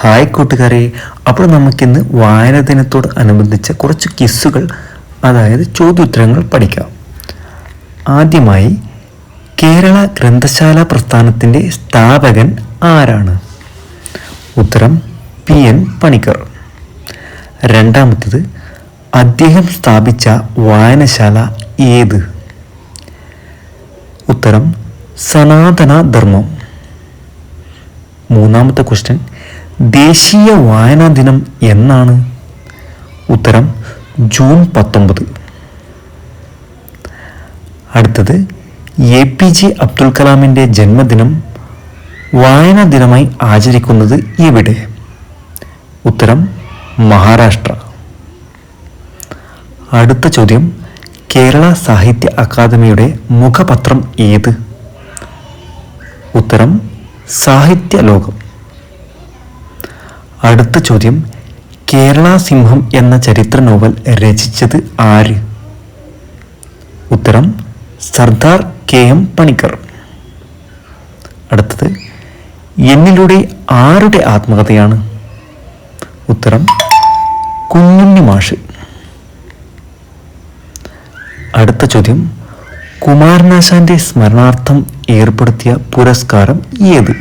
Hi കൂട്ടുകാരെ. അപ്പോൾ നമുക്കിന്ന് വായന ദിനത്തോട് അനുബന്ധിച്ച കുറച്ച് കിസ്സുകൾ അതായത് ചോദ്യോത്തരങ്ങൾ പഠിക്കാം. ആദ്യമായി കേരള ഗ്രന്ഥശാല പ്രസ്ഥാനത്തിന്റെ സ്ഥാപകൻ ആരാണ്? ഉത്തരം പി എൻ പണിക്കർ. രണ്ടാമത്തത് അദ്ദേഹം സ്ഥാപിച്ച വായനശാല ഏത്? ഉത്തരം സനാതന ധർമ്മം മൂന്നാമത്തെ ക്വസ്റ്റ്യൻ ദേശീയ വായനാ ദിനം എന്നാണ്? ഉത്തരം ജൂൺ പത്തൊമ്പത്. അടുത്തത് എ പി ജെ അബ്ദുൽ കലാമിന്റെ ജന്മദിനം വായനാ ദിനമായി ആചരിക്കുന്നത് എവിടെ? ഉത്തരം മഹാരാഷ്ട്ര. അടുത്ത ചോദ്യം കേരള സാഹിത്യ അക്കാദമിയുടെ മുഖപത്രം ഏത്? ഉത്തരം സാഹിത്യ ലോകം അടുത്ത ചോദ്യം കേരള സിംഹം എന്ന ചരിത്ര നോവൽ രചിച്ചത് ആര്? ഉത്തരം സർദാർ കെ എം പണിക്കർ. അടുത്തത് എന്നിലൂടെ ആരുടെ ആത്മകഥയാണ്? ഉത്തരം കുഞ്ഞുണ്ണി മാഷ്. അടുത്ത ചോദ്യം കുമാരനാശാന്റെ സ്മരണാർത്ഥം ഏർപ്പെടുത്തിയ പുരസ്കാരം ഏത്?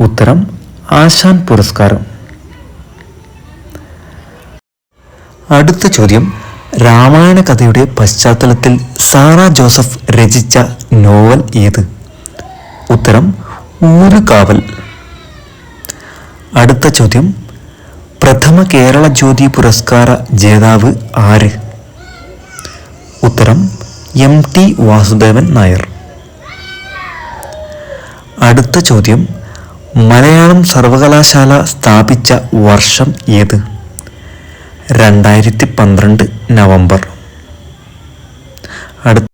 ഉത്തരം ആശാൻ പുരസ്കാരം. അടുത്ത ചോദ്യം രാമായണ കഥയുടെ പശ്ചാത്തലത്തിൽ സാറ ജോസഫ് രചിച്ച നോവൽ ഏത്? ഉത്തരം ഊരുകാവൽ. അടുത്ത ചോദ്യം പ്രഥമ കേരള ജ്യോതി പുരസ്കാര ജേതാവ് ആര്? M T Vasudevan Nair. അടുത്ത ചോദ്യം മലയാളം സർവകലാശാല സ്ഥാപിച്ച വർഷം ഏത്? രണ്ടായിരത്തി പന്ത്രണ്ട് നവംബർ. അടുത്ത